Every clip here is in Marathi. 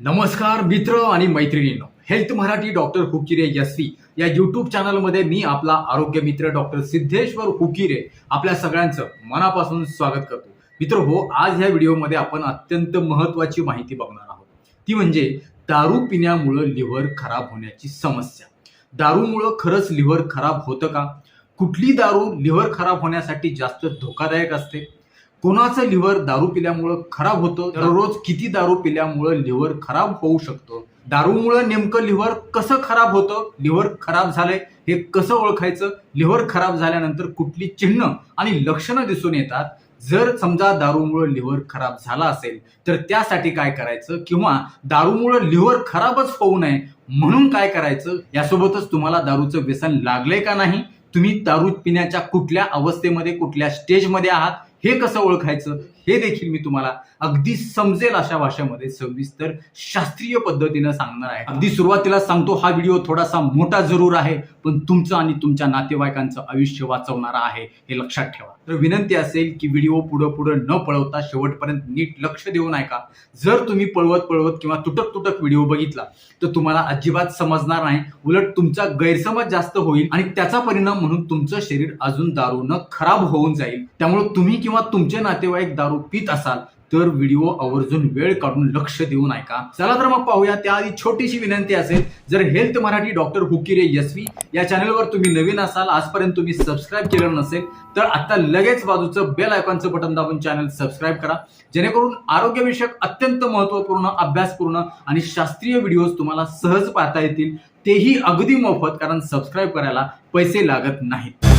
नमस्कार मित्र आणि मैत्रिणींनो. हेल्थ मराठी डॉक्टर हुकिरे यस्वी या युट्यूब चॅनलमध्ये मी आपला आरोग्य मित्र डॉक्टर सिद्धेश्वर हुकिरे आपल्या सगळ्यांचं मनापासून स्वागत करतो. मित्र हो आज ह्या व्हिडिओमध्ये आपण अत्यंत महत्वाची माहिती बघणार आहोत. ती म्हणजे दारू पिण्यामुळं लिव्हर खराब होण्याची समस्या. दारूमुळं खरंच लिव्हर खराब होतं का? कुठली दारू लिव्हर खराब होण्यासाठी जास्त धोकादायक असते? कोणाचं लिव्हर दारू पिल्यामुळं खराब होतं? दररोज किती दारू पिल्यामुळं लिव्हर खराब होऊ शकतो? दारूमुळं नेमकं लिव्हर कसं खराब होतं? लिव्हर खराब झालंय हे कसं ओळखायचं? लिव्हर खराब झाल्यानंतर कुठली चिन्ह आणि लक्षणं दिसून येतात? जर समजा दारूमुळं लिव्हर खराब झाला असेल तर त्यासाठी काय करायचं? किंवा दारूमुळं लिव्हर खराबच होऊ नये म्हणून काय करायचं? यासोबतच तुम्हाला दारूचं व्यसन लागलंय का नाही? तुम्ही दारू पिण्याच्या कुठल्या अवस्थेमध्ये कुठल्या स्टेजमध्ये आहात? हे कसं ओळखायचं? हे देखील मी तुम्हाला अगदी समजेल अशा भाषेमध्ये सविस्तर शास्त्रीय पद्धतीनं सांगणार आहे. अगदी सुरुवातीला सांगतो हा व्हिडिओ थोडासा मोठा जरूर आहे पण तुमचं आणि तुमच्या नातेवाईकांचं आयुष्य वाचवणारा आहे हे लक्षात ठेवा. तर विनंती असेल की व्हिडिओ पुढं पुढं न पळवता शेवटपर्यंत नीट लक्ष देऊन ऐका जर तुम्ही पळवत पळवत किंवा तुटक तुटक व्हिडिओ बघितला तर तुम्हाला अजिबात समजणार नाही. उलट तुमचा गैरसमज जास्त होईल आणि त्याचा परिणाम म्हणून तुमचं शरीर अजून दारूनं खराब होऊन जाईल. त्यामुळे तुम्ही किंवा तुमचे नातेवाईक दारू पित असाल तर व्हिडिओ आवर्जून वेळ काढून लक्ष देऊन ऐका चला तर मग पाहूया. त्याआधी छोटीशी विनंती असेल जर हेल्थ मराठी डॉक्टर हुकिरे यस्वी या चॅनलवर तुम्ही नवीन असाल आजपर्यंत तुम्ही सबस्क्राईब केलं नसेल तर आता लगेच बाजूचं बेल आयकॉनचं बटन दाबून चॅनल सबस्क्राईब करा. जेणेकरून आरोग्यविषयक अत्यंत महत्त्वपूर्ण अभ्यासपूर्ण आणि शास्त्रीय व्हिडिओज तुम्हाला सहज पाहता येतील. तेही अगदी मोफत कारण सबस्क्राईब करायला पैसे लागत नाहीत.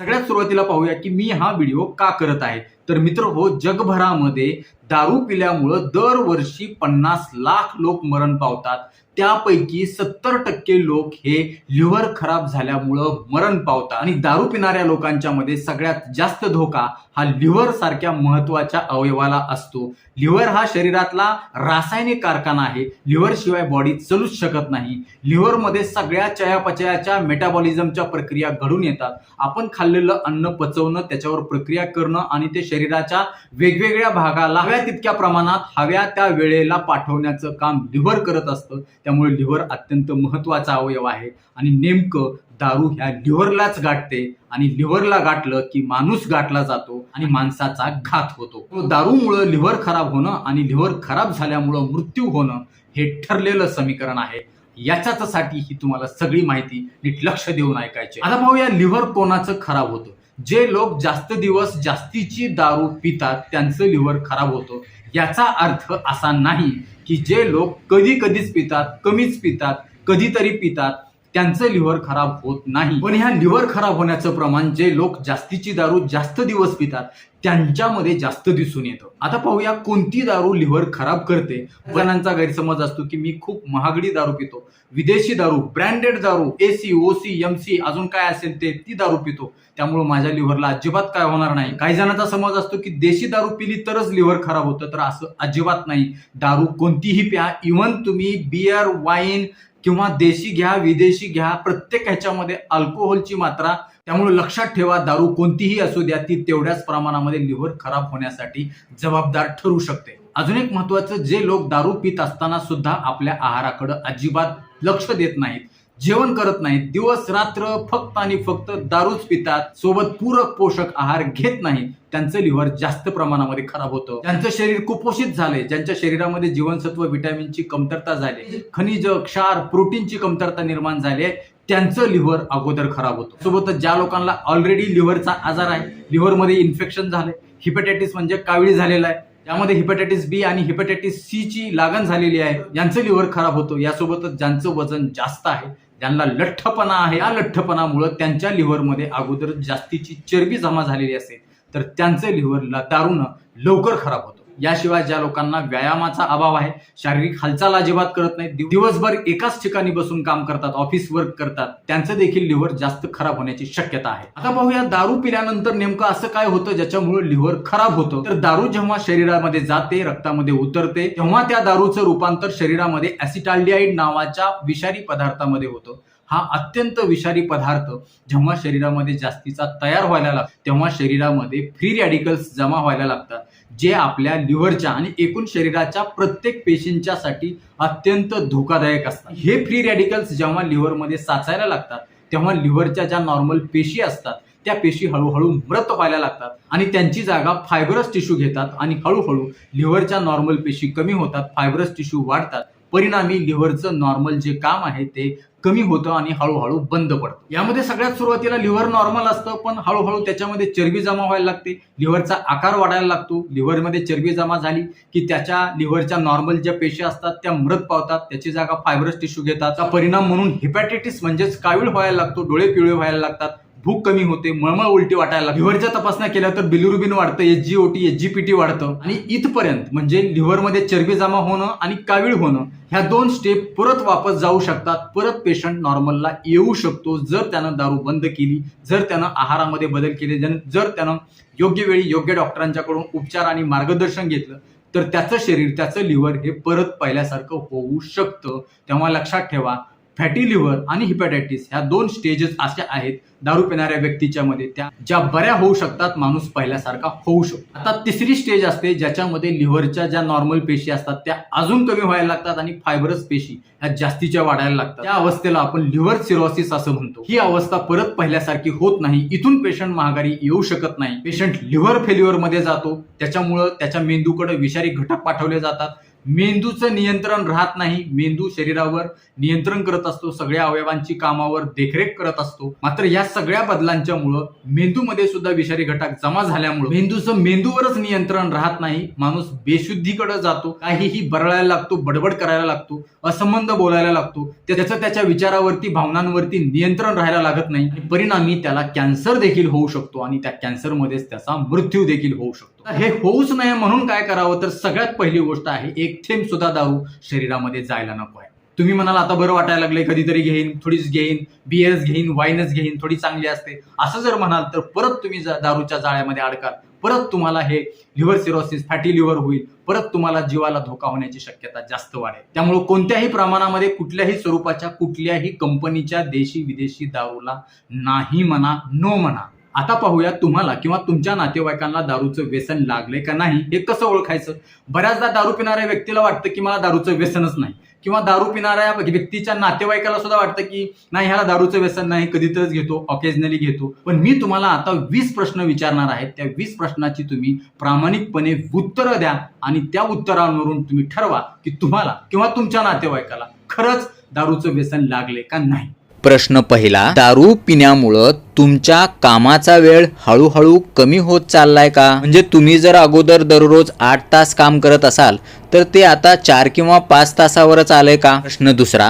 सगळ्यात सुरुवातीला पाहूया की मी हा व्हिडिओ का करत आहे. तर मित्र हो जगभरामध्ये दारू पिल्यामुळं दरवर्षी पन्नास लाख लोक मरण पावतात. त्यापैकी सत्तर टक्के लोक हे लिव्हर खराब झाल्यामुळं मरण पावतात. आणि दारू पिणाऱ्या लोकांच्या मध्ये सगळ्यात जास्त धोका हा लिव्हर सारख्या महत्त्वाच्या अवयवाला असतो. लिव्हर हा शरीरातला रासायनिक कारखाना आहे. लिव्हर शिवाय बॉडी चलूच शकत नाही. लिव्हरमध्ये सगळ्या चयापचयाच्या मेटाबॉलिझमच्या प्रक्रिया घडून येतात. आपण खाल्लेलं अन्न पचवणं त्याच्यावर प्रक्रिया करणं आणि ते शरीराच्या वेगवेगळ्या भागाला हव्या तितक्या प्रमाणात हव्या त्या वेळेला पाठवण्याचं काम लिव्हर करत असतं. त्यामुळे लिव्हर अत्यंत महत्त्वाचा अवयव आहे. आणि नेमकं दारू ह्या लिव्हरलाच गाठते आणि लिव्हरला गाठलं की माणूस गाठला जातो आणि माणसाचा घात होतो. दारूमुळं लिव्हर खराब होणं आणि लिव्हर खराब झाल्यामुळं मृत्यू होणं हे ठरलेलं समीकरण आहे. याच्याचसाठी ही तुम्हाला सगळी माहिती नीट लक्ष देऊन ऐकायची आता पाहूया लिव्हर कोणाचं खराब होतं. जे लोक जास्त दिवस जास्तीची दारू पितात त्यांचं लिव्हर खराब होतं. याचा अर्थ असा नाही की जे लोक कधी कधीच पितात कमीच पितात कधीतरी पितात त्यांचं लिव्हर खराब होत नाही. पण ह्या लिव्हर खराब होण्याचं प्रमाण जे लोक जास्तीची दारू जास्त दिवस पितात त्यांच्यामध्ये जास्त दिसून येतं. आता पाहूया कोणती दारू लिव्हर खराब करते. जणांचा गैरसमज असतो की मी खूप महागडी दारू पितो. विदेशी दारू ब्रँडेड दारू एसी ओसी एमसी अजून काय असेल ते ती दारू पितो. त्यामुळे माझ्या लिव्हरला अजिबात काय होणार नाही. काही जणांचा समज असतो की देशी दारू पिली तरच लिव्हर खराब होतं तर असं अजिबात नाही. दारू कोणतीही प्या. इव्हन तुम्ही बियर वाईन किंवा देशी घ्या विदेशी घ्या प्रत्येक ह्याच्यामध्ये अल्कोहोलची मात्रा त्यामुळे लक्षात ठेवा दारू कोणतीही असू द्या ती तेवढ्याच प्रमाणामध्ये लिव्हर खराब होण्यासाठी जबाबदार ठरू शकते. अजून एक महत्वाचं जे लोक दारू पित असताना सुद्धा आपल्या आहाराकडे अजिबात लक्ष देत नाहीत. जेवण करत नाहीत दिवस रात्र फक्त आणि फक्त दारूच पितात सोबत पूरक पोषक आहार घेत नाही त्यांचं लिव्हर जास्त प्रमाणामध्ये खराब होतं. त्यांचं शरीर कुपोषित झाले ज्यांच्या शरीरामध्ये जीवनसत्व विटॅमिनची कमतरता झाली खनिज क्षार प्रोटीनची कमतरता निर्माण झाली आहे त्यांचं लिव्हर अगोदर खराब होतं. सोबतच ज्या लोकांना ऑलरेडी लिव्हरचा आजार आहे लिव्हरमध्ये इन्फेक्शन झाले हिपेटायटिस म्हणजे कावळी झालेला आहे त्यामध्ये हिपेटायटिस बी आणि हिपेटायटिस सी ची लागण झालेली आहे यांचं लिव्हर खराब होतं. यासोबतच ज्यांचं वजन जास्त आहे ज्यांना लठ्ठपणा आहे या लठ्ठपणामुळं त्यांच्या लिव्हरमध्ये अगोदर जास्तीची चरबी जमा झालेली असेल तर त्यांचं लिव्हर दारूनं लवकर खराब होतं. याशिवाय ज्या लोकांना व्यायामाचा अभाव आहे शारीरिक हालचाल अजिबात करत नाही दिवसभर एकाच ठिकाणी बसून काम करतात ऑफिस वर्क करतात त्यांचं देखील लिव्हर जास्त खराब होण्याची शक्यता आहे. आता पाहूया दारू पिल्यानंतर नेमकं असं काय होतं ज्याच्यामुळे लिव्हर खराब होतं. तर दारू जेव्हा शरीरामध्ये जाते रक्तामध्ये उतरते तेव्हा त्या दारूचं रूपांतर शरीरामध्ये ऍसिटाल्डिहाइड नावाच्या विषारी पदार्थामध्ये होतं. हा अत्यंत विषारी पदार्थ जेव्हा शरीरामध्ये जास्तीचा तयार व्हायला लागतो तेव्हा शरीरामध्ये फ्री रॅडिकल्स जमा व्हायला लागतात जे आपल्या लिव्हरच्या आणि एकूण शरीराच्या प्रत्येक पेशींच्यासाठी अत्यंत धोकादायक असतात. हे फ्री रॅडिकल्स जेव्हा लिव्हरमध्ये साचायला लागतात तेव्हा लिव्हरच्या ज्या नॉर्मल पेशी असतात त्या पेशी हळूहळू मृत व्हायला लागतात आणि त्यांची जागा फायबरस टिश्यू घेतात आणि हळूहळू लिव्हरच्या नॉर्मल पेशी कमी होतात फायबरस टिश्यू वाढतात परिणामी लिव्हरचं नॉर्मल जे काम आहे ते कमी होतं आणि हळूहळू बंद पडतं. यामध्ये सगळ्यात सुरुवातीला लिव्हर नॉर्मल असतं पण हळूहळू त्याच्यामध्ये चरबी जमा व्हायला लागते. लिव्हरचा आकार वाढायला लागतो. लिव्हरमध्ये चरबी जमा झाली की त्याच्या लिव्हरच्या नॉर्मल ज्या पेशी असतात त्या मृत पावतात. त्याची जागा फायबरस टिश्यू घेतात. परिणाम म्हणून हिपॅटायटिस म्हणजेच कावीळ व्हायला लागतो डोळे पिवळे व्हायला लागतात. भूक कमी होते मळमळ उलटी वाटायला लागते. लिव्हरच्या तपासण्या केल्या तर बिलिरुबिन वाढतं एच जी ओटी एच जी पी टी वाढतं. आणि इथपर्यंत म्हणजे लिव्हरमध्ये चरबी जमा होणं आणि कावीळ होणं ह्या दोन स्टेप परत वापस जाऊ शकतात. परत पेशंट नॉर्मलला येऊ शकतो जर त्यानं दारू बंद केली जर त्यानं आहारामध्ये बदल केले जर त्यानं योग्य वेळी योग्य डॉक्टरांच्याकडून उपचार आणि मार्गदर्शन घेतलं तर त्याचं शरीर त्याचं लिव्हर हे परत पहिल्यासारखं होऊ शकतं. तेव्हा लक्षात ठेवा फॅटी लिव्हर आणि हिपॅटायटिस ह्या दोन स्टेजेस अशा आहेत दारू पिणाऱ्या व्यक्तीच्या मध्ये त्या ज्या बऱ्या होऊ शकतात माणूस पहिल्यासारखा होऊ शकतो. आता तिसरी स्टेज असते ज्याच्यामध्ये लिव्हरच्या ज्या नॉर्मल पेशी असतात त्या अजून कमी व्हायला लागतात आणि फायबरस पेशी ह्या जास्तीच्या वाढायला लागतात. त्या अवस्थेला आपण लिव्हर सिरोसिस असं म्हणतो. ही अवस्था परत पहिल्यासारखी होत नाही. इथून पेशंट महागारी येऊ शकत नाही. पेशंट लिव्हर फेल्युअरमध्ये जातो. त्याच्यामुळं त्याच्या मेंदूकडे विषारी घटक पाठवले जातात. मेंदूचं नियंत्रण राहत नाही. मेंदू शरीरावर नियंत्रण करत असतो. सगळ्या अवयवांची कामावर देखरेख करत असतो. मात्र या सगळ्या बदलांच्या मुळे मेंदूमध्ये सुद्धा विषारी घटक जमा झाल्यामुळे मेंदूचं मेंदूवरच नियंत्रण राहत नाही. माणूस बेशुद्धीकडे जातो. काहीही बरळायला लागतो बडबड करायला लागतो असंबंध बोलायला लागतो. त्याचं त्याच्या विचारावरती भावनांवरती नियंत्रण राहायला लागत नाही. परिणामी त्याला कॅन्सर देखील होऊ शकतो आणि त्या कॅन्सरमध्येच त्याचा मृत्यू देखील होऊ शकतो. शकतो हे होऊच नये म्हणून काय करावं? तर सगळ्यात पहिली गोष्ट आहे एक थेंब सुद्धा दारू शरीरामध्ये जायला नको आहे. तुम्ही म्हणाल आता बरं वाटायला लागले कधीतरी घेईन थोडीच घेईन बियर्स घेईन वाईनच घेईन थोडी चांगली असते. असं जर म्हणाल तर परत तुम्ही दारूच्या जाळ्यामध्ये अडकाल. परत तुम्हाला हे लिव्हर सिरोसिस फॅटी लिव्हर होईल. परत तुम्हाला जीवाला धोका होण्याची शक्यता जास्त वाढेल. त्यामुळे कोणत्याही प्रमाणामध्ये कुठल्याही स्वरूपाच्या कुठल्याही कंपनीच्या देशी विदेशी दारूला नाही म्हणा नो म्हणा. आता पाहूया तुम्हाला किंवा तुमच्या नातेवाईकांना दारूचं व्यसन लागलंय का नाही हे कसं ओळखायचं? बऱ्याचदा दारू पिणाऱ्या व्यक्तीला वाटतं की मला दारूचं व्यसनच नाही. किंवा दारू पिणाऱ्या व्यक्तीच्या नातेवाईकाला सुद्धा वाटतं की नाही ह्याला दारूचं व्यसन नाही कधीतरीच घेतो ऑकेजनली घेतो. पण मी तुम्हाला आता वीस प्रश्न विचारणार आहेत. त्या वीस प्रश्नाची तुम्ही प्रामाणिकपणे उत्तरं द्या आणि त्या उत्तरांवरून तुम्ही ठरवा की तुम्हाला किंवा तुमच्या नातेवाईकाला खरंच दारूचं व्यसन लागले का नाही. प्रश्न पहिला दारू पिण्यामुळं तुमच्या कामाचा वेळ हळूहळू कमी होत चाललाय का? म्हणजे तुम्ही जर अगोदर दररोज आठ तास काम करत असाल तर ते आता चार किंवा पाच तासावरच आलंय का? प्रश्न दुसरा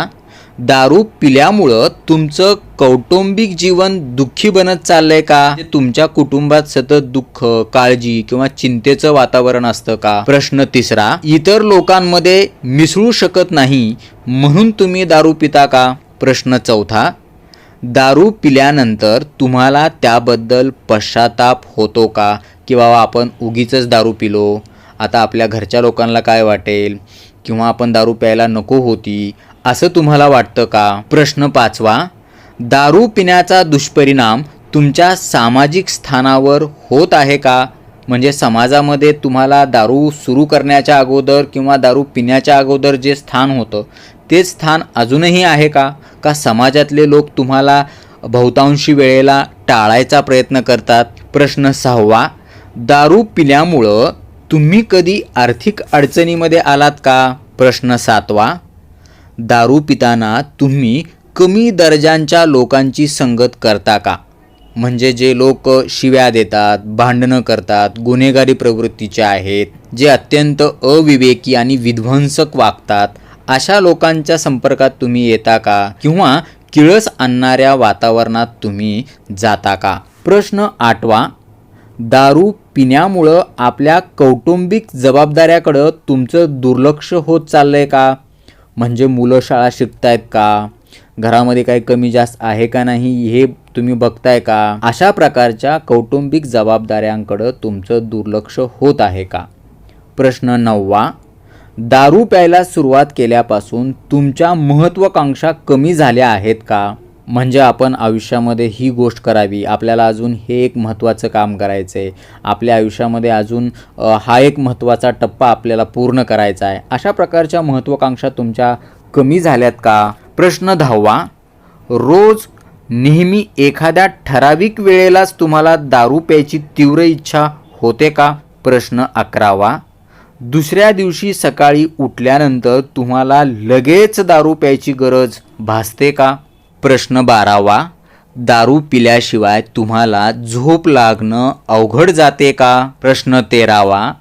दारू पिल्यामुळं तुमचं कौटुंबिक जीवन दुःखी बनत चाललंय का? म्हणजे तुमच्या कुटुंबात सतत दुःख काळजी किंवा चिंतेचं वातावरण असतं का? प्रश्न तिसरा इतर लोकांमध्ये मिसळू शकत नाही म्हणून तुम्ही दारू पिता का? प्रश्न चौथा दारू पिल्यानंतर तुम्हाला त्याबद्दल पश्चाताप होतो का? की बाबा आपण उगीच दारू पिलो. आता आपल्या घरच्या लोकांना काय वाटेल? किंवा आपण दारू प्यायला नको होती असं तुम्हाला वाटतं का? प्रश्न पाचवा दारू पिण्याचा दुष्परिणाम तुमच्या सामाजिक स्थानावर होत आहे का? म्हणजे समाजामध्ये तुम्हाला दारू सुरू करण्याच्या अगोदर किंवा दारू पिण्याच्या अगोदर जे स्थान होतं तेच स्थान अजूनही आहे का? का समाजातले लोक तुम्हाला बहुतांशी वेळेला टाळायचा प्रयत्न करतात? प्रश्न सहावा दारू पिल्यामुळं तुम्ही कधी आर्थिक अडचणीमध्ये आलात का? प्रश्न सातवा दारू पिताना तुम्ही कमी दर्जांच्या लोकांची संगत करता का? म्हणजे जे लोक शिव्या देतात भांडणं करतात गुन्हेगारी प्रवृत्तीचे आहेत जे अत्यंत अविवेकी आणि विध्वंसक वागतात अशा लोकांच्या संपर्कात तुम्ही येता का? किंवा किळस आणणाऱ्या वातावरणात तुम्ही जाता का? प्रश्न आठवा. दारू पिण्यामुळं आपल्या कौटुंबिक जबाबदाऱ्याकडं तुमचं दुर्लक्ष होत चाललंय का? म्हणजे मुलं शाळा शिकतायत का? घरामध्ये काही कमी जास्त आहे का नाही हे तुम्ही बघताय का? अशा प्रकारच्या कौटुंबिक जबाबदाऱ्यांकडं तुमचं दुर्लक्ष होत आहे का? प्रश्न नववा. दारू प्यायला सुरुवात केल्यापासून तुमच्या महत्त्वाकांक्षा कमी झाल्या आहेत का? म्हणजे आपण आयुष्यामध्ये ही गोष्ट करावी. आपल्याला अजून हे एक महत्त्वाचं काम करायचं आहे आपल्या आयुष्यामध्ये अजून हा एक महत्त्वाचा टप्पा आपल्याला पूर्ण करायचा आहे. अशा प्रकारच्या महत्त्वाकांक्षा तुमच्या कमी झाल्यात का? प्रश्न दहावा. रोज नेहमी एखाद्या ठराविक वेळेलाच तुम्हाला दारू प्यायची तीव्र इच्छा होते का? प्रश्न अकरावा. दुसऱ्या दिवशी सकाळी उठल्यानंतर तुम्हाला लगेच दारू प्यायची गरज भासते का? प्रश्न बारावा. दारू पिल्याशिवाय तुम्हाला झोप लागणं अवघड जाते का? प्रश्न तेरावा.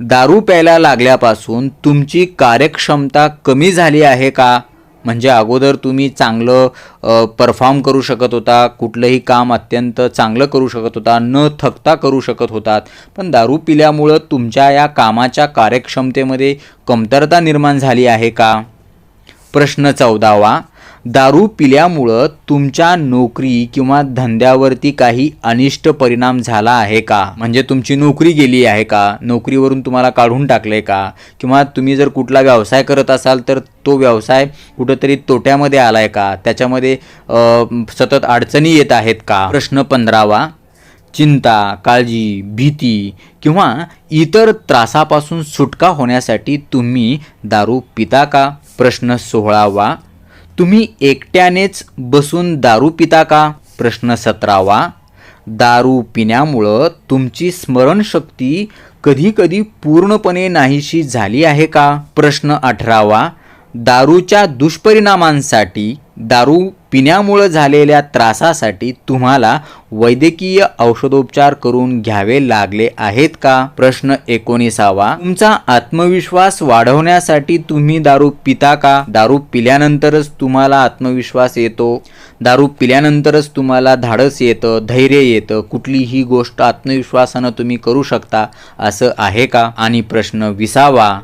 दारू प्यायला लागल्यापासून तुमची कार्यक्षमता कमी झाली आहे का? म्हणजे अगोदर तुम्ही चांगलं परफॉर्म करू शकत होता कुठलंही काम अत्यंत चांगलं करू शकत होता न थकता करू शकत होतात. पण दारू पिल्यामुळं तुमच्या या कामाच्या कार्यक्षमतेमध्ये कमतरता निर्माण झाली आहे का? प्रश्न चौदावा. दारू पिल्यामुळं तुमच्या नोकरी किंवा धंद्यावरती काही अनिष्ट परिणाम झाला आहे का? म्हणजे तुमची नोकरी गेली आहे का? नोकरीवरून तुम्हाला काढून टाकले का? किंवा तुम्ही जर कुठला व्यवसाय करत असाल तर तो व्यवसाय कुठंतरी तोट्यामध्ये आलाय का? त्याच्यामध्ये सतत अडचणी येत आहेत का? प्रश्न पंधरावा. चिंता काळजी भीती किंवा इतर त्रासापासून सुटका होण्यासाठी तुम्ही दारू पिता का? प्रश्न सोळावा. तुम्ही एकट्यानेच बसून दारू पिता का? प्रश्न सतरावा. दारू पिण्यामुळं तुमची स्मरणशक्ती कधीकधी पूर्णपणे नाहीशी झाली आहे का? प्रश्न अठरावा. दारूच्या दुष्परिणामांसाठी दारू पिण्यामुळं झालेल्या त्रासासाठी तुम्हाला वैद्यकीय औषधोपचार करून घ्यावे लागले आहेत का? प्रश्न एकोणीसावा. तुमचा आत्मविश्वास वाढवण्यासाठी तुम्ही दारू पिता का? दारू पिल्यानंतरच तुम्हाला आत्मविश्वास येतो? दारू पिल्यानंतरच तुम्हाला धाडस येतं धैर्य येतं. कुठलीही गोष्ट आत्मविश्वासानं तुम्ही करू शकता असं आहे का? आणि प्रश्न विसावा.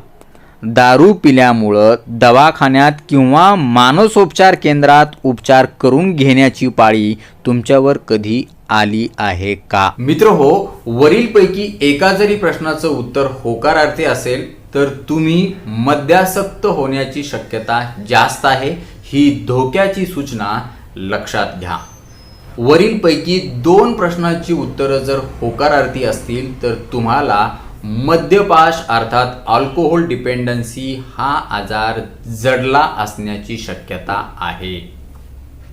दारू पिल्यामुळं दवाखान्यात किंवा मानसोपचार केंद्रात उपचार करून घेण्याची पाळी तुमच्यावर कधी आली आहे का? मित्र हो वरीलपैकी एका जरी प्रश्नाचं उत्तर होकारार्थी असेल तर तुम्ही मद्यासक्त होण्याची शक्यता जास्त आहे ही धोक्याची सूचना लक्षात घ्या. वरीलपैकी दोन प्रश्नाची उत्तरं जर होकारार्थी असतील तर तुम्हाला मद्यपाश अर्थात अल्कोहोल डिपेंडन्सी हा आजार जडला असण्याची शक्यता आहे.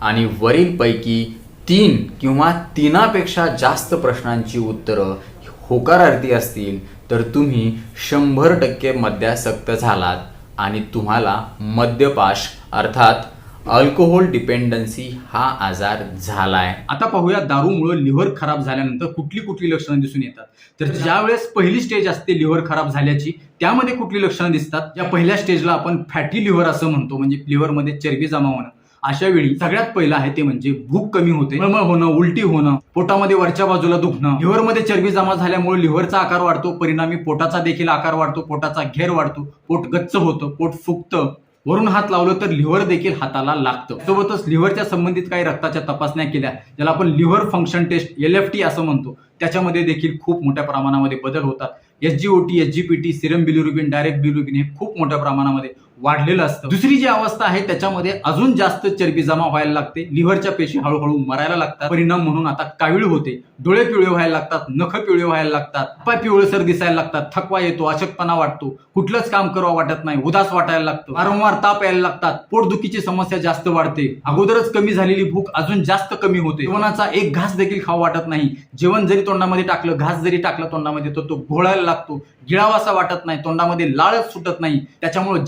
आणि वरीलपैकी तीन किंवा तीनापेक्षा जास्त प्रश्नांची उत्तरं होकारार्थी असतील तर तुम्ही शंभर टक्के मद्यासक्त झालात आणि तुम्हाला मद्यपाश अर्थात अल्कोहोल डिपेंडन्सी हा आजार झालाय. आता पाहूया दारूमुळे लिव्हर खराब झाल्यानंतर कुठली कुठली लक्षणं दिसून येतात. तर ज्या वेळेस पहिली स्टेज असते लिव्हर खराब झाल्याची त्यामध्ये कुठली लक्षणं दिसतात? या पहिल्या स्टेजला आपण फॅटी लिव्हर असं म्हणतो म्हणजे लिव्हरमध्ये चरबी जमा होणं. अशा वेळी सगळ्यात पहिलं आहे ते म्हणजे भूक कमी होते मळमळ होणं उलटी होणं पोटामध्ये वरच्या बाजूला दुखणं. लिव्हरमध्ये चरबी जमा झाल्यामुळे लिव्हरचा आकार वाढतो परिणामी पोटाचा देखील आकार वाढतो पोटाचा घेर वाढतो पोट गच्च होतं पोट फुगतं. वरून हात लावलं तर लिव्हर देखील हाताला लागतं. सोबतच लिव्हरच्या संबंधित काही रक्ताच्या तपासण्या केल्या ज्याला आपण liver function test L F T असं म्हणतो. त्याच्यामध्ये देखील खूप मोठ्या प्रमाणामध्ये बदल होतात. S G O T S G P T serum bilirubin direct bilirubin हे खूप मोठ्या प्रमाणामध्ये वाढलेलं असतं. दुसरी जी अवस्था आहे त्याच्यामध्ये अजून जास्त चरबी जमा व्हायला लागते. लिव्हरच्या पेशी हळूहळू मरायला लागतात. परिणाम म्हणून आता कावीळ होते. डोळे पिवळे व्हायला लागतात नख पिवळे व्हायला लागतात पाय पिवळसर दिसायला लागतात थकवा येतो अशक्तपणा वाटतो कुठलंच काम करावं वाटत नाही उदास वाटायला लागतं वारंवार ताप यायला लागतात पोटदुखीची समस्या जास्त वाढते अगोदरच कमी झालेली भूक अजून जास्त कमी होते. जेवणाचा एक घास देखील खावा वाटत नाही. जेवण जरी तोंडामध्ये टाकलं घास जरी टाकलं तोंडामध्ये तर तो घोळायला लागतो. गिळावासा वाटत नाही तोंडामध्ये लाळच सुटत नाही. त्याच्यामुळे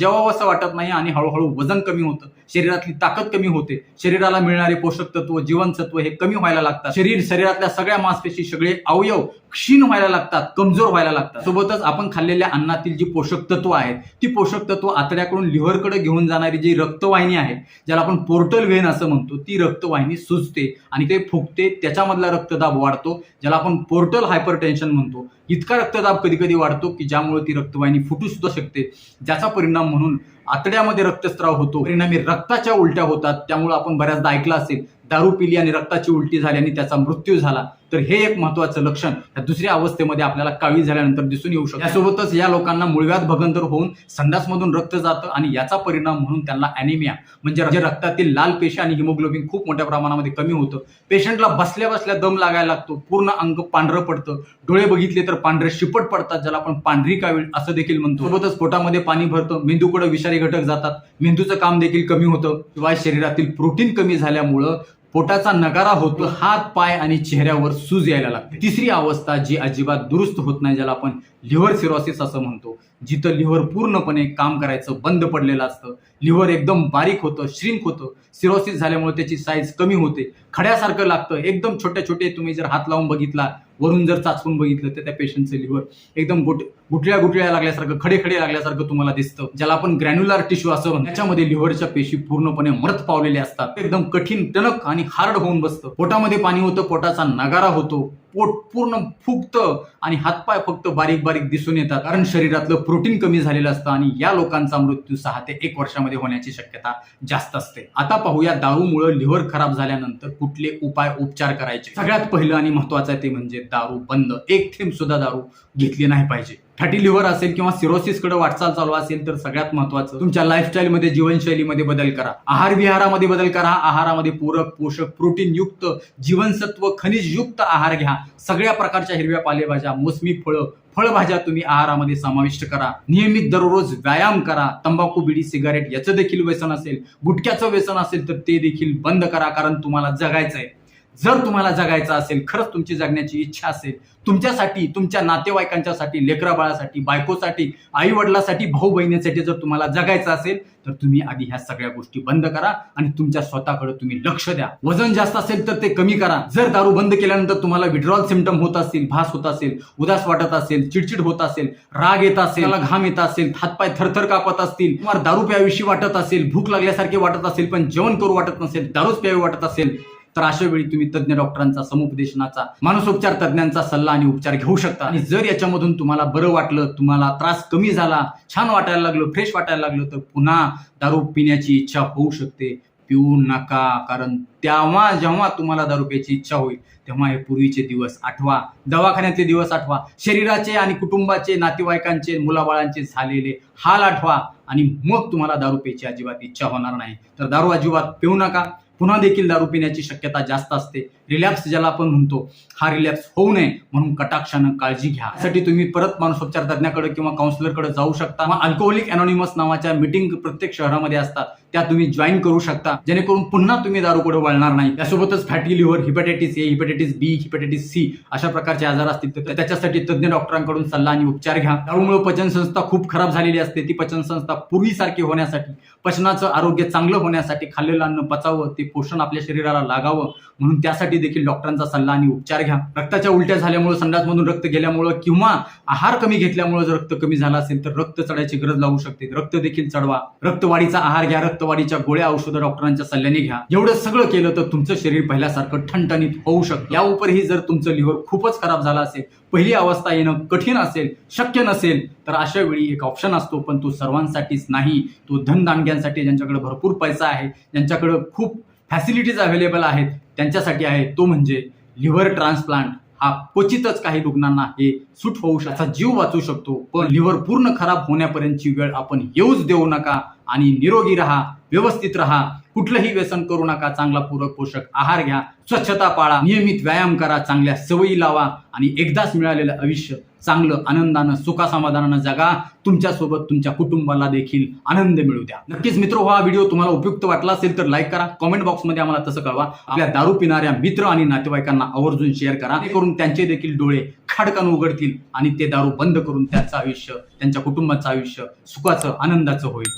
असं वाटत नाही आणि हळूहळू वजन कमी होतं. शरीरातली ताकद कमी होते. शरीराला मिळणारे पोषक तत्व जीवनसत्व हे कमी व्हायला लागतात. शरीर शरीरातल्या सगळ्या मांसपेशी सगळे अवयव क्षीण व्हायला लागतात कमजोर व्हायला लागतात. सोबतच आपण खाल्लेल्या अन्नातील जी पोषक तत्व आहेत ती पोषक तत्व आतड्याकडून लिव्हरकडे घेऊन जाणारी जी रक्तवाहिनी आहे ज्याला आपण पोर्टल व्हेन असं म्हणतो ती रक्तवाहिनी सुजते आणि ते फुगते त्याच्यामधला रक्तदाब वाढतो ज्याला आपण पोर्टल हायपर टेन्शन म्हणतो. इतका रक्तदाब कधी कधी वाढतो की ज्यामुळे ती रक्तवाहिनी फुटू सुद्धा शकते. ज्याचा परिणाम म्हणून आतड्यामध्ये रक्तस्राव होतो. परिणामी रक्ताच्या उलट्या होतात. त्यामुळे आपण बऱ्याचदा ऐकलं असेल दारू पिली आणि रक्ताची उलटी झाली आणि त्याचा मृत्यू झाला. तर हे एक महत्वाचं लक्षण या दुसऱ्या अवस्थेमध्ये आपल्याला काळी झाल्यानंतर दिसून येऊ शकतो. यासोबतच या लोकांना मुळव्यात भगंतर होऊन संडासमधून रक्त जातं आणि याचा परिणाम म्हणून त्यांना अॅनिमिया म्हणजे रक्तातील लाल पेशी आणि हिमोग्लोबिन खूप मोठ्या प्रमाणामध्ये कमी होतं. पेशंटला बसल्या बसल्या दम लागायला लागतो पूर्ण अंग पांढरं पडतं. डोळे बघितले तर पांढरे शिपट पडतात ज्याला आपण पांढरी कावीळ असं देखील म्हणतो. सोबतच पोटामध्ये पाणी भरतं मेंदूकडे विषारी घटक जातात. मेंदूचं काम देखील कमी होतं. किंवा शरीरातील प्रोटीन कमी झाल्यामुळं पोटाचा नगारा होतो हात पाय आणि चेहऱ्यावर सूज यायला लागते. तिसरी अवस्था जी अजिबात दुरुस्त होत नाही ज्याला आपण लिव्हर सिरोसिस असं म्हणतो जिथं लिव्हर पूर्णपणे काम करायचं बंद पडलेलं असतं. लिव्हर एकदम बारीक होतं श्रिंक होतं. सिरोसिस झाल्यामुळे त्याची साईज कमी होते. खड्यासारखं लागतं. एकदम छोटे छोटे तुम्ही जर हात लावून बघितला वरून जर चाचपून बघितलं तर त्या पेशंटचं लिव्हर एकदम गुट गुटल्या गुटल्या लागल्यासारखं खडे खडे लागल्यासारखं तुम्हाला दिसतं ज्याला आपण ग्रॅन्युलर टिश्यू असं म्हणतो. त्याच्यामध्ये लिव्हरच्या पेशी पूर्णपणे मृत पावलेल्या असतात. एकदम कठीण टणक आणि हार्ड होऊन बसतं. पोटामध्ये पाणी होतं पोटाचा नगारा होतो. पोट पूर्ण फुगतं आणि हातपाय फक्त बारीक बारीक दिसून येतात. कारण शरीरातलं प्रोटीन कमी झालेलं असतं आणि या लोकांचा मृत्यू सहा ते एक वर्षामध्ये होण्याची शक्यता जास्त असते. आता पाहूया दारूमुळे लिव्हर खराब झाल्यानंतर कुठले उपाय उपचार करायचे? सगळ्यात पहिलं आणि महत्वाचं आहे ते म्हणजे दारू बंद. एक थेंब सुद्धा दारू घेतली नाही पाहिजे. फॅटी लिव्हर असेल किंवा सिरोसिसकडे वाटचाल चालू असेल तर सगळ्यात महत्वाचं तुमच्या लाईफस्टाईलमध्ये जीवनशैलीमध्ये बदल करा. आहार विहारामध्ये बदल करा. आहारामध्ये पूरक पोषक प्रोटीन युक्त जीवनसत्व खनिज युक्त आहार घ्या. सगळ्या प्रकारच्या हिरव्या पालेभाज्या मोसमी फळं फळभाज्या तुम्ही आहारामध्ये समाविष्ट करा. नियमित दररोज व्यायाम करा. तंबाखू बिडी सिगारेट याचं देखील व्यसन असेल. गुटख्याचं व्यसन असेल तर ते देखील बंद करा कारण तुम्हाला जगायचं आहे जर तुम्हाला जगायचं असेल खरंच तुमची जगण्याची इच्छा असेल तुमच्यासाठी तुमच्या नातेवाईकांच्यासाठी लेकरा बाळासाठी बायकोसाठी आई वडिलासाठी भाऊ बहिणीसाठी जर तुम्हाला जगायचं असेल तर तुम्ही आधी ह्या सगळ्या गोष्टी बंद करा आणि तुमच्या स्वतःकडे तुम्ही लक्ष द्या. वजन जास्त असेल तर ते कमी करा. जर दारू बंद केल्यानंतर तुम्हाला विड्रॉल सिमटम होत असतील भास होत असेल उदास वाटत असेल चिडचिड होत असेल राग येत असेल घाम येत असेल हातपाय थरथर कापत असतील तुम्हाला दारू प्याविषयी वाटत असेल भूक लागल्यासारखे वाटत असेल पण जेवण करू वाटत नसेल दारूच प्यावी वाटत असेल तर अशा वेळी तुम्ही तज्ज्ञ डॉक्टरांचा समुपदेशनाचा मानसोपचार तज्ज्ञांचा सल्ला आणि उपचार घेऊ शकता. आणि जर याच्यामधून तुम्हाला बरं वाटलं तुम्हाला त्रास कमी झाला छान वाटायला लागलं फ्रेश वाटायला लागलं तर पुन्हा दारू पिण्याची इच्छा होऊ शकते. पिऊ नका कारण तेव्हा जेव्हा तुम्हाला दारू प्यायची इच्छा होईल तेव्हा हे पूर्वीचे दिवस आठवा. दवाखान्यातले दिवस आठवा. शरीराचे आणि कुटुंबाचे नातेवाईकांचे मुलाबाळांचे झालेले हाल आठवा. आणि मग तुम्हाला दारू प्यायची अजिबात इच्छा होणार नाही. तर दारू अजिबात पिऊ नका. पुन्हा देखील दारू पिण्याची शक्यता जास्त असते. रिलॅक्स ज्याला आपण म्हणतो हा रिलॅक्स होऊ नये म्हणून कटाक्षानं काळजी घ्या. यासाठी तुम्ही परत मानसोपचार तज्ञाकडे किंवा काउन्सिलरकडे जाऊ शकता. मग अल्कोहोलिक अनॉनिमस नावाच्या मीटिंग प्रत्येक शहरामध्ये असतात. त्या तुम्ही जॉईन करू शकता. जेणेकरून पुन्हा तुम्ही दारूकडे वळणार नाही. त्यासोबतच fatty liver hepatitis A hepatitis B hepatitis C अशा प्रकारचे आजार असतील तर त्याच्यासाठी तज्ज्ञ डॉक्टरांकडून सल्ला आणि उपचार घ्या. त्यामुळे पचनसंस्था खूप खराब झालेली असते. ती पचनसंस्था पूर्वीसारखी होण्यासाठी पचनाचं आरोग्य चांगलं होण्यासाठी खाल्लेलं अन्न पचावं ते पोषण आपल्या शरीराला लागावं म्हणून त्यासाठी देखील डॉक्टरांचा सल्ला आणि उपचार घ्या. रक्ताच्या उलट्या झाल्यामुळे संडासमधून रक्त गेल्यामुळं किंवा आहार कमी घेतल्यामुळे जर रक्त कमी झालं असेल तर रक्त चढायची गरज लागू शकते. रक्त देखील चढवा. रक्तवाढीचा आहार घ्या. रक्त रक्तवाढीच्या गोळ्या औषधं डॉक्टरांच्या सल्ल्याने घ्या. एवढं सगळं केलं तर तुमचं शरीर पहिल्यासारखं ठणठणीत होऊ शकतं. या उपरही जर तुमचं लिव्हर खूपच खराब झालं असेल पहिली अवस्था येणं कठीण असेल शक्य नसेल तर अशा वेळी एक ऑप्शन असतो पण तो सर्वांसाठीच नाही. तो धनदानग्यांसाठी ज्यांच्याकडे भरपूर पैसा आहे ज्यांच्याकडे खूप फॅसिलिटीज अवेलेबल आहेत त्यांच्यासाठी आहे. तो म्हणजे लिव्हर ट्रान्सप्लांट. हा क्वचितच काही रुग्णांना हे सूट होऊ शकता जीव वाचू शकतो. पण लिव्हर पूर्ण खराब होण्यापर्यंतची वेळ आपण येऊच देऊ नका. आणि निरोगी राहा व्यवस्थित राहा कुठलंही व्यसन करू नका चांगला पूरक पोषक आहार घ्या स्वच्छता पाळा नियमित व्यायाम करा चांगल्या सवयी लावा आणि एकदाच मिळालेलं आयुष्य चांगलं आनंदानं सुखासमाधानानं जगा. तुमच्यासोबत तुमच्या कुटुंबाला देखील आनंद मिळू द्या. नक्कीच मित्र हा व्हिडिओ तुम्हाला उपयुक्त वाटला असेल तर लाईक करा. कॉमेंट बॉक्समध्ये आम्हाला तसं कळवा. आपल्या दारू पिणाऱ्या मित्र आणि नातेवाईकांना आवर्जून शेअर करा. करून त्यांचे देखील डोळे खाडकान उघडतील आणि ते दारू बंद करून त्यांचं आयुष्य त्यांच्या कुटुंबाचं आयुष्य सुखाचं आनंदाचं होईल.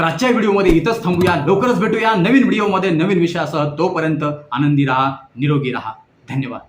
तर आजच्या व्हिडिओमध्ये इथंच थांबूया. लवकरच भेटूया नवीन व्हिडिओमध्ये नवीन विषयासह. तोपर्यंत आनंदी राहा निरोगी राहा. धन्यवाद.